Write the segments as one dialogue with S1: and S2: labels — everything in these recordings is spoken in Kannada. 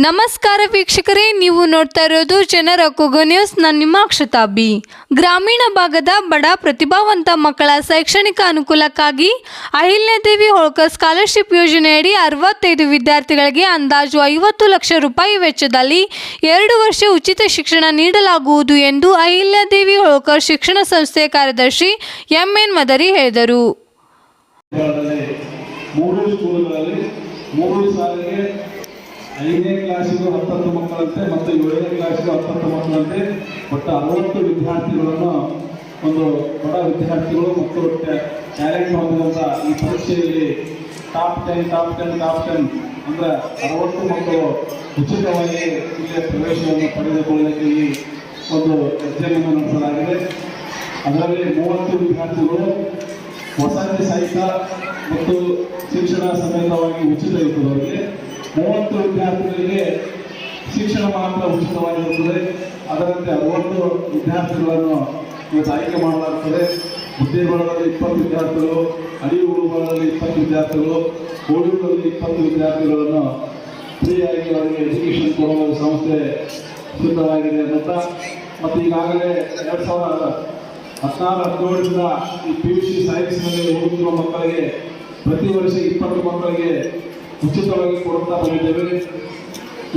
S1: ನಮಸ್ಕಾರ ವೀಕ್ಷಕರೇ, ನೀವು ನೋಡ್ತಾ ಇರೋದು ಜನರ ಕೊಗೋ ನ್ಯೂಸ್. ನಾನು ನಿಮ್ಮ ಅಕ್ಷತಾಬಿ ಗ್ರಾಮೀಣ ಭಾಗದ ಬಡ ಪ್ರತಿಭಾವಂತ ಮಕ್ಕಳ ಶೈಕ್ಷಣಿಕ ಅನುಕೂಲಕ್ಕಾಗಿ ಅಹಿಲ್ಯದೇವಿ ಹೋಳ್ಕರ್ ಸ್ಕಾಲರ್ಶಿಪ್ ಯೋಜನೆಯಡಿ ಅರವತ್ತೈದು ವಿದ್ಯಾರ್ಥಿಗಳಿಗೆ ಅಂದಾಜು ಐವತ್ತು ಲಕ್ಷ ರೂಪಾಯಿ ವೆಚ್ಚದಲ್ಲಿ ಎರಡು ವರ್ಷ ಉಚಿತ ಶಿಕ್ಷಣ ನೀಡಲಾಗುವುದು ಎಂದು ಅಹಿಲ್ಯದೇವಿ ಹೋಳ್ಕರ್ ಶಿಕ್ಷಣ ಸಂಸ್ಥೆಯ ಕಾರ್ಯದರ್ಶಿ ಎಂಎನ್ ಮದರಿ ಹೇಳಿದರು
S2: ಶಾಲೆಗಳಲ್ಲಿ ಮೂರು ಸ್ಕೂಲ್ಗಳಲ್ಲಿ ಮೂರು ಸಾಲಿಗೆ ಐದನೇ ಕ್ಲಾಸಿಗೂ ಹತ್ತತ್ತು ಮಕ್ಕಳಂತೆ ಮತ್ತು ಏಳನೇ ಕ್ಲಾಸಿಗೂ ಹತ್ತತ್ತು ಮಕ್ಕಳಂತೆ. ಒಟ್ಟು ಅರವತ್ತು ವಿದ್ಯಾರ್ಥಿಗಳನ್ನು, ಒಂದು ಬಡ ವಿದ್ಯಾರ್ಥಿಗಳು ಮತ್ತು ಟ್ಯಾಲೆಂಟ್ ಹೊಂದಿದಂಥ ಈ ಪರೀಕ್ಷೆಯಲ್ಲಿ top ten top ten top ten ಅಂದರೆ ಅರವತ್ತು ಮಕ್ಕಳು ಉಚಿತವಾಗಿ ಇಲ್ಲಿ ಪ್ರವೇಶವನ್ನು ಪಡೆದುಕೊಳ್ಳಲಿಕ್ಕೆ ಈ ಒಂದು ಅಧ್ಯಯನವನ್ನು ನಡೆಸಲಾಗಿದೆ. ಅದರಲ್ಲಿ ಮೂವತ್ತು ವಿದ್ಯಾರ್ಥಿಗಳು ವಸತಿ ಸಹಿತ ಮತ್ತು ಶಿಕ್ಷಣ ಸಮೇತವಾಗಿ ಉಚಿತ ಇರ್ತದೆ ಅವರಿಗೆ ಮೂವತ್ತು ವಿದ್ಯಾರ್ಥಿಗಳಿಗೆ ಶಿಕ್ಷಣ ಮಾತ್ರ ಉಚಿತವಾಗಿರುತ್ತದೆ. ಅದರಂತೆ ಅರವತ್ತು ವಿದ್ಯಾರ್ಥಿಗಳನ್ನು ಇವತ್ತು ಆಯ್ಕೆ ಮಾಡಲಾಗುತ್ತದೆ ಬುದ್ಧಿಬಳದಲ್ಲಿ ಇಪ್ಪತ್ತು ವಿದ್ಯಾರ್ಥಿಗಳು ಅಡಿಯುಗುಳುಗಳಲ್ಲಿ ಇಪ್ಪತ್ತು ವಿದ್ಯಾರ್ಥಿಗಳು ಕೋಡಿಗಳಲ್ಲಿ ಇಪ್ಪತ್ತು ವಿದ್ಯಾರ್ಥಿಗಳನ್ನು ಫ್ರೀಯಾಗಿ ಅವರಿಗೆ ಎಜುಕೇಷನ್ ಕೊಡುವ ಸಂಸ್ಥೆ ಸಿದ್ಧವಾಗಿದೆ ಅಂತ ಮತ್ತು ಈಗಾಗಲೇ ಎರಡು ಸಾವಿರದ ಹದಿನಾರು, ಹದಿನೇಳರಿಂದ ಈ ಪಿ ಯು ಸಿ ಸೈನ್ಸ್ನಲ್ಲಿ ಓದುತ್ತಿರುವ ಮಕ್ಕಳಿಗೆ ಪ್ರತಿ ವರ್ಷ ಇಪ್ಪತ್ತು ಮಕ್ಕಳಿಗೆ ಉಚಿತವಾಗಿ ಕೊಡುತ್ತಾ ಬಂದಿದ್ದೇವೆ.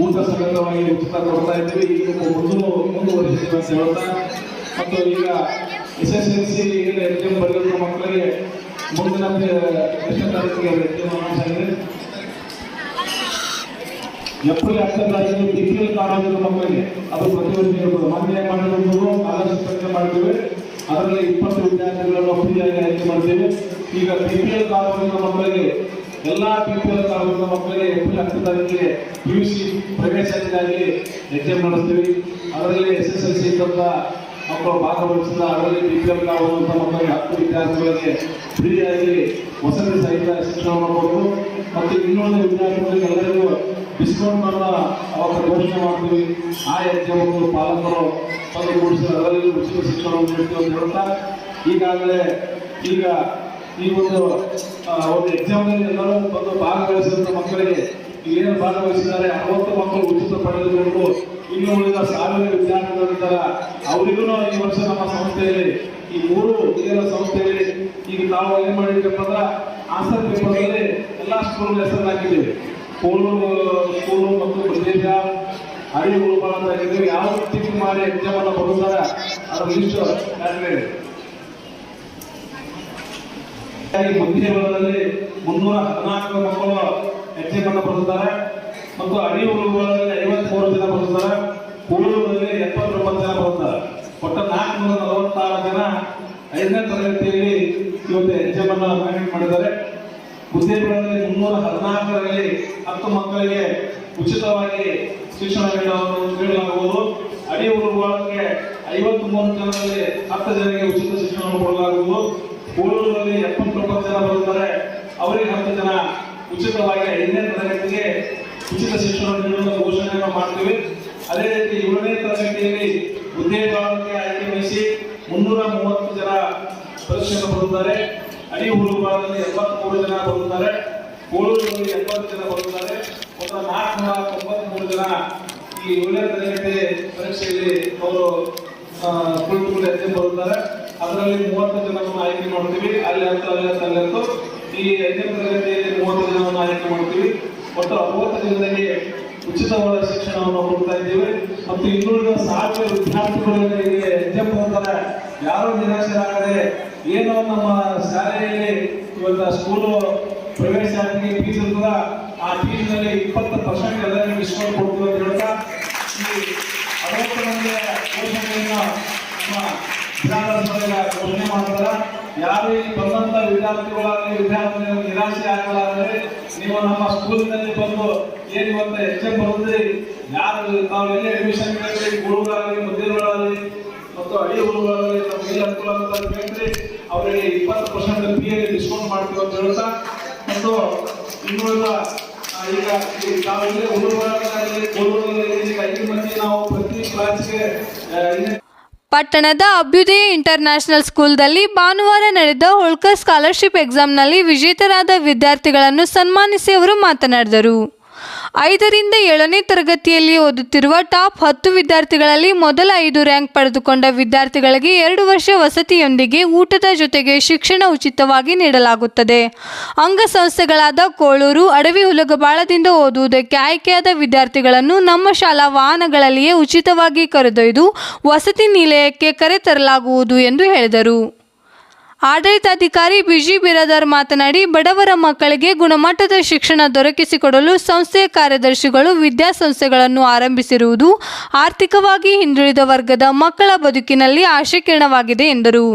S2: ಊಟ ಸಮೇತವಾಗಿ ಉಚಿತ ಕೊಡ್ತಾ ಇದ್ದೇವೆ. ಈಗ ಮುಂದೆ ಮುಂದುವರಿಸಿದ್ದೇವೆ ಅಂತ ಮತ್ತು ಈಗ ಎಸ್ ಎಸ್ ಎಲ್ ಸಿ ಈಗ ಎಕ್ಸಾಮ್ ಬರೆದಿರುವ ಮಕ್ಕಳಿಗೆ ಮುಂದಿನ ಎಷ್ಟನೇ ತಾರೀಕಿಗೆ ಎಕ್ಸಾಮ್ ಆಗಿದೆ ಎಪ್ರಿಲ್ ಹತ್ತನೇ ತಾರೀಕು ಡಿಗ್ರಿ ಎಲ್ ಆಗಿರೋ ಮಕ್ಕಳಿಗೆ ಅದು ಪ್ರತಿವರ್ಷ ಇರಬಹುದು ಮಾನ್ಯ ಮಾಡಿರುವುದು ಕಾಲೇಜು ಸ್ಪರ್ಧೆ ಮಾಡಿದ್ದೇವೆ. ಅದರಲ್ಲಿ ಇಪ್ಪತ್ತು ವಿದ್ಯಾರ್ಥಿಗಳನ್ನು ಫ್ರೀಯಾಗಿ ಆಯ್ಕೆ ಮಾಡ್ತೇವೆ. ಈಗ ಬಿ ಪಿ ಎಲ್ ಆಗಿರೋ ಮಕ್ಕಳಿಗೆ ಎಲ್ಲ ಬಿ ಪಿ ಎಲ್ ಮಕ್ಕಳಿಗೆ ಏಪ್ರಿಲ್ ತಾರೀಕಿಗೆ ಪಿ ಯು ಸಿ ಪ್ರವೇಶಕ್ಕಾಗಿ ಎಕ್ಸಾಮ್ ಮಾಡುತ್ತೀವಿ ಅದರಲ್ಲಿ ಎಸ್ ಎಸ್ ಎಲ್ ಸಿ ಇದ್ದಂಥ ಮಕ್ಕಳು ಭಾಗವಹಿಸಿದ ಅದರಲ್ಲಿ ಕಾರ್ಡ್ ಆಗುವಂಥ ಮಕ್ಕಳಿಗೆ ಹತ್ತು ವಿದ್ಯಾರ್ಥಿಗಳಿಗೆ ಫ್ರೀಯಾಗಿ ವಸತಿ ಸಹಿತ ಶಿಕ್ಷಣವನ್ನು ಕೊಟ್ಟು ಮತ್ತು ಇನ್ನೊಂದು ವಿದ್ಯಾರ್ಥಿಗಳಿಗೆ ಎಲ್ಲರಿಗೂ ಡಿಸ್ಕೌಂಟ್ ಅನ್ನ ಅವಾಗ ಘೋಷಣೆ ಮಾಡ್ತೀವಿ. ಆ ಎಕ್ಸಾಮನ್ನು ಪಾಲಕರು ತಂದು ಕೂಡಿಸಿ ಅದರಲ್ಲಿ ಉಚಿತ ಶಿಕ್ಷಣವನ್ನು ನೀಡ್ತೀವಿ ಅಂತ ಹೇಳ್ತಾ. ಈಗಾಗಲೇ ಈಗ ಈ ಒಂದು ಒಂದು ಎಕ್ಸಾಮ್ನಲ್ಲಿ ಎಲ್ಲರೂ ಬಂದು ಭಾಗವಹಿಸಿದಂಥ ಮಕ್ಕಳಿಗೆ ಏನು ಭಾಗವಹಿಸಿದ್ದಾರೆ, ಅರವತ್ತು ಮಕ್ಕಳು ಉಚಿತ ಪಡೆದುಕೊಂಡು ಇನ್ನು ಉಳಿದ ಸಾವಿರ ವಿದ್ಯಾರ್ಥಿಗಳಿದ್ದಾರೆ. ಅವರಿಗೂ ಈ ವರ್ಷ ನಮ್ಮ ಸಂಸ್ಥೆಯಲ್ಲಿ, ಈ ಮೂರು ಹಿರಿಯರ ಸಂಸ್ಥೆಯಲ್ಲಿ ಈಗ ನಾವು ಏನ್ ಮಾಡಿದ್ವಿ ಅಂದ್ರೆ ಆನ್ಸರ್ ಪೇಪರ್ನಲ್ಲಿ ಎಲ್ಲ ಸ್ಕೂಲ್ ಹೆಸರು ಹಾಕಿದ್ದೀವಿ. ಸ್ಕೂಲು ಮತ್ತು ಪ್ರದೇಶ ಅಂತ ಯಾವ ರೀತಿ ಮಾಡಿ ಎಕ್ಸಾಮ್ ಅನ್ನು ಬರುತ್ತಾರೆ ಅದರ ಲಿಸ್ಟ್ ಹಾಕಿದ್ದೀವಿ ಹಾಗಾಗಿ ಬುದ್ಧಿಬಲದಲ್ಲಿ ಮುನ್ನೂರ ಹದಿನಾಲ್ಕು ಮಕ್ಕಳು ಎಕ್ಸಾಮ್ ಅನ್ನು ಬರೆದಿದ್ದಾರೆ ಮತ್ತು ಅಡಿ ಉಳುಗಳಲ್ಲಿ ಐವತ್ಮೂರು ಜನ ಬರೆದಿದ್ದಾರೆ ಕೂಳೂರಲ್ಲಿ ಎಪ್ಪತ್ತೊಂಬತ್ತು ಜನ ಬರೆದಿದ್ದಾರೆ ಒಟ್ಟು ನಾಲ್ಕುನೂರ ನಲವತ್ತಾರು ಜನ ಐದನೇ ತರಗತಿಯಲ್ಲಿ ಇವತ್ತು ಎಕ್ಸಾಮ್ ಅನ್ನು ಮಾಡಿದ್ದಾರೆ. ಬುದ್ಧಿಬಲದಲ್ಲಿ ಮುನ್ನೂರ ಹದಿನಾಲ್ಕರಲ್ಲಿ ಹತ್ತು ಮಕ್ಕಳಿಗೆ ಉಚಿತವಾಗಿ ಶಿಕ್ಷಣ ನೀಡಲಾಗುವುದು. ಅಡಿ ಉಳುವಳಿಗೆ ಐವತ್ತ್ ಮೂರು ಜನರಲ್ಲಿ ಹತ್ತು ಜನರಿಗೆ ಉಚಿತ ಶಿಕ್ಷಣವನ್ನು ಕೊಡಲಾಗುವುದು. ಕೂಳೂರಲ್ಲಿ ಎಪ್ಪತ್ತೊಂಬತ್ತು ಜನ ಬರುತ್ತಾರೆ ಅವರಿಗೆ ಹತ್ತು ಜನ ಉಚಿತವಾಗಿ ಐದನೇ ತರಗತಿಗೆ ಉಚಿತ ಶಿಕ್ಷಣ ನೀಡುವ ಘೋಷಣೆಯನ್ನು ಮಾಡ್ತೀವಿ. ಅದೇ ರೀತಿ ಏಳನೇ ತರಗತಿಯಲ್ಲಿ ಉದ್ಯೋಗಕ್ಕೆ ಆಯ್ಕೆ ವಹಿಸಿ ಮುನ್ನೂರ ಮೂವತ್ತು ಜನ ಪರೀಕ್ಷೆಯನ್ನು ಬರುತ್ತಾರೆ. ಅಡಿ ಹುಡುಗರಲ್ಲಿ ಎಪ್ಪತ್ಮೂರು ಜನ ಬರುತ್ತಾರೆ. ಕೋಳೂರಲ್ಲಿ ಎಪ್ಪತ್ತು ಜನ ಬರುತ್ತಾರೆ. ಒಟ್ಟು ನಾಲ್ಕುನೂರ ತೊಂಬತ್ಮೂರು ಜನ ಈ ಏಳನೇ ತರಗತಿ ಪರೀಕ್ಷೆಯಲ್ಲಿ ಅವರು ಕುಳಿತುಕೊಂಡು ಎತ್ತಿ ಬರುತ್ತಾರೆ. ಅದರಲ್ಲಿ ಮೂವತ್ತು ಜನವನ್ನು ಆಯ್ಕೆ ಮಾಡ್ತೀವಿ. ಅಲ್ಲಿ ಹತ್ತು ಅಲ್ಲಿ ಹತ್ತು ಅಲ್ಲಿ ಹತ್ತು. ಈ ಐದನೇ ತರಗತಿಯಲ್ಲಿ ಮೂವತ್ತು ಜನವನ್ನು ಆಯ್ಕೆ ಮಾಡ್ತೀವಿ. ಒಟ್ಟು ಅರವತ್ತು ಜನರಿಗೆ ಉಚಿತವಾದ ಶಿಕ್ಷಣವನ್ನು ಕೊಡ್ತಾ ಇದ್ದೀವಿ. ಮತ್ತು ಇನ್ನುಳಿದ ಸಾವಿರ ವಿದ್ಯಾರ್ಥಿಗಳಿಗೆ ಎಕ್ಸಾಮ್ ಬರ್ತಾರೆ ಯಾರು ನಿರಾಶರಾಗದೆ ಏನೋ ನಮ್ಮ ಶಾಲೆಯಲ್ಲಿ ಇವತ್ತು ಸ್ಕೂಲು ಪ್ರವೇಶಾತಿಗೆ ಫೀಸ್ ಇರ್ತದ ಆ ಫೀಸ್ನಲ್ಲಿ ಇಪ್ಪತ್ತು ಪರ್ಸೆಂಟ್ ಎಲ್ಲರಿಗೂ ಡಿಸ್ಕೌಂಟ್ ಕೊಡ್ತೀವಿ ಅಂತ ಹೇಳ್ತಾ ಈ ಅರವತ್ತು ಮಂದಿಯ ಯೋಜನೆಯನ್ನು ನಮ್ಮ ವಿಧಾನಸಭೆಯ ಘೋಷಣೆ ಮಾಡ್ತಾರೆ ಯಾರು ಬಂದಂತ ವಿದ್ಯಾರ್ಥಿಗಳಾಗಲಿ ವಿದ್ಯಾರ್ಥಿಗಳು ನಿರಾಶೆ ಆಗಲಾದರೆ ನೀವು ನಮ್ಮ ಸ್ಕೂಲಿನಲ್ಲಿ ಬಂದು ಏನು ಇವತ್ತು ಎಕ್ಸಾಮ್ ಬರುತ್ತೆ ಯಾರು ತಾವು ಎಲ್ಲೇ ಅಡ್ಮಿಷನ್ ಕೇಳಿ ಗುರುಗಳಾಗಲಿ ಮುದ್ದಿರುಗಳಾಗಲಿ ಮತ್ತು ಹಳ್ಳಿ ಹುಡುಗರಾಗಲಿ ನಮಗೆ ಅನುಕೂಲ ಅಂತ ಕೇಳಿದ್ರೆ ಅವರಿಗೆ ಇಪ್ಪತ್ತು ಪರ್ಸೆಂಟ್ ಫೀಯಲ್ಲಿ ಡಿಸ್ಕೌಂಟ್ ಮಾಡ್ತೀವಿ ಅಂತ ಹೇಳ್ತಾ, ಮತ್ತು ಇನ್ನುಳಿದ ಈಗ ಈ ತಾವು ಇಲ್ಲಿ ಹುಡುಗರಾಗಲಿ ಗುರುಗಳಲ್ಲಿ ಈಗ ಐದು ಮಂದಿ ನಾವು ಪ್ರತಿ ಕ್ಲಾಸ್ಗೆ
S1: ಪಟ್ಟಣದ ಅಭ್ಯುದಯ ಇಂಟರ್ನ್ಯಾಷನಲ್ ಸ್ಕೂಲ್ದಲ್ಲಿ ಭಾನುವಾರ ನಡೆದ ಹೋಳ್ಕರ್ ಸ್ಕಾಲರ್ಶಿಪ್ ಎಕ್ಸಾಮ್ನಲ್ಲಿ ವಿಜೇತರಾದ ವಿದ್ಯಾರ್ಥಿಗಳನ್ನು ಸನ್ಮಾನಿಸಿ ಅವರು ಮಾತನಾಡಿದರು. ಐದರಿಂದ ಏಳನೇ ತರಗತಿಯಲ್ಲಿ ಓದುತ್ತಿರುವ ಟಾಪ್ ಹತ್ತು ವಿದ್ಯಾರ್ಥಿಗಳಲ್ಲಿ ಮೊದಲ ಐದು ರ್ಯಾಂಕ್ ಪಡೆದುಕೊಂಡ ವಿದ್ಯಾರ್ಥಿಗಳಿಗೆ ಎರಡು ವರ್ಷ ವಸತಿಯೊಂದಿಗೆ ಊಟದ ಜೊತೆಗೆ ಶಿಕ್ಷಣ ಉಚಿತವಾಗಿ ನೀಡಲಾಗುತ್ತದೆ. ಅಂಗಸಂಸ್ಥೆಗಳಾದ ಕೋಳೂರು, ಅಡವಿ ಹುಲಗಬಾಳದಿಂದ ಓದುವುದಕ್ಕೆ ಆಯ್ಕೆಯಾದ ವಿದ್ಯಾರ್ಥಿಗಳನ್ನು ನಮ್ಮ ಶಾಲಾ ವಾಹನಗಳಲ್ಲಿಯೇ ಉಚಿತವಾಗಿ ಕರೆದೊಯ್ದು ವಸತಿ ನಿಲಯಕ್ಕೆ ಕರೆತರಲಾಗುವುದು ಎಂದು ಹೇಳಿದರು. ಆಡಳಿತಾಧಿಕಾರಿ ಬಿಜಿ ಬಿರಾದಾರ್ ಮಾತನಾಡಿ, ಬಡವರ ಮಕ್ಕಳಿಗೆ ಗುಣಮಟ್ಟದ ಶಿಕ್ಷಣ ದೊರಕಿಸಿಕೊಡಲು ಸಂಸ್ಥೆಯ ಕಾರ್ಯದರ್ಶಿಗಳು ವಿದ್ಯಾಸಂಸ್ಥೆಗಳನ್ನು ಆರಂಭಿಸಿರುವುದು ಆರ್ಥಿಕವಾಗಿ ಹಿಂದುಳಿದ ವರ್ಗದ ಮಕ್ಕಳ ಬದುಕಿನಲ್ಲಿ ಆಶಾಕಿರಣವಾಗಿದೆ ಎಂದರು.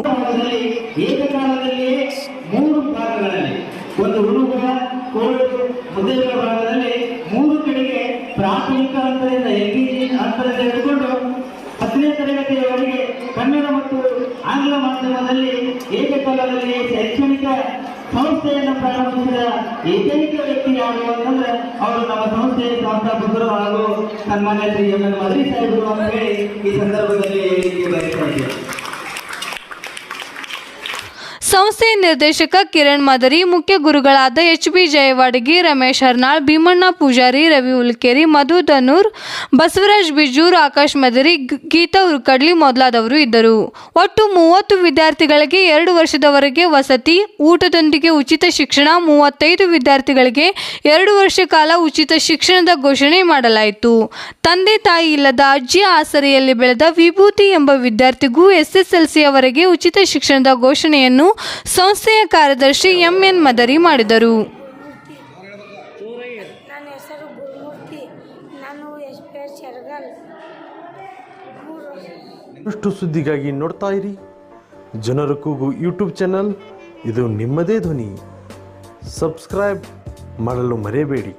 S3: ಸಂಸ್ಥೆಯನ್ನು ಪ್ರಾರಂಭಿಸಿದ ಏಕೈಕ ವ್ಯಕ್ತಿ ಯಾರು ಅಂತಂದ್ರೆ ಅವರು ನಮ್ಮ ಸಂಸ್ಥೆಯ ಸಂಸ್ಥಾಪಕರು ಹಾಗೂ ಸನ್ಮಾನ್ಯ ಶ್ರೀ ಎಂ ಎನ್ ಮದ್ರಿ ಸಾಹೇಬರು ಅಂತ ಹೇಳಿ ಈ ಸಂದರ್ಭದಲ್ಲಿ ಹೇಳಿಕೆ ಬಯಸ್ತಾ ಇದ್ದೇವೆ
S1: ಸಂಸ್ಥೆಯ ನಿರ್ದೇಶಕ ಕಿರಣ್ ಮದರಿ, ಮುಖ್ಯ ಗುರುಗಳಾದ ಎಚ್ ಬಿ ಜಯವಾಡಗಿ, ರಮೇಶ್ ಹರ್ನಾಳ್, ಭೀಮಣ್ಣ ಪೂಜಾರಿ, ರವಿ ಉಲ್ಕೇರಿ ಮಧು ಧನೂರ್, ಬಸವರಾಜ್ ಬಿಜೂರ್ ಆಕಾಶ್ ಮದರಿ ಗೀತಾ ಉರ್ಕಡ್ಲಿ ಮೊದಲಾದವರು ಇದ್ದರು. ಒಟ್ಟು ಮೂವತ್ತು ವಿದ್ಯಾರ್ಥಿಗಳಿಗೆ ಎರಡು ವರ್ಷದವರೆಗೆ ವಸತಿ, ಊಟದೊಂದಿಗೆ ಉಚಿತ ಶಿಕ್ಷಣ, ಮೂವತ್ತೈದು ವಿದ್ಯಾರ್ಥಿಗಳಿಗೆ ಎರಡು ವರ್ಷ ಕಾಲ ಉಚಿತ ಶಿಕ್ಷಣದ ಘೋಷಣೆ ಮಾಡಲಾಯಿತು. ತಂದೆ ತಾಯಿ ಇಲ್ಲದ ಅಜ್ಜಿ ಆಸರೆಯಲ್ಲಿ ಬೆಳೆದ ವಿಭೂತಿ ಎಂಬ ವಿದ್ಯಾರ್ಥಿಗೂ ಎಸ್ಎಸ್ಎಲ್ಸಿಯವರೆಗೆ ಉಚಿತ ಶಿಕ್ಷಣದ ಘೋಷಣೆಯನ್ನು ಸಂಸ್ಥೆಯ ಕಾರ್ಯದರ್ಶಿ ಎಂಎನ್ ಮದರಿ ಮಾಡಿದರು.
S4: ನನ್ನ ಹೆಸರು ಗುರುಮೂರ್ತಿ ನಾನು ಎಸ್ ಪಿ ಎಸ್ ಚೆರಗಲ್ ಮೂರು
S5: ಸುದ್ದಿಗಾಗಿ ನೋಡ್ತಾ ಇರಿ. ಜನರ ಕೂಗು ಯೂಟ್ಯೂಬ್ ಚಾನಲ್. ಇದು ನಿಮ್ಮದೇ ಧ್ವನಿ. ಸಬ್ಸ್ಕ್ರೈಬ್ ಮಾಡಲು ಮರೆಯಬೇಡಿ.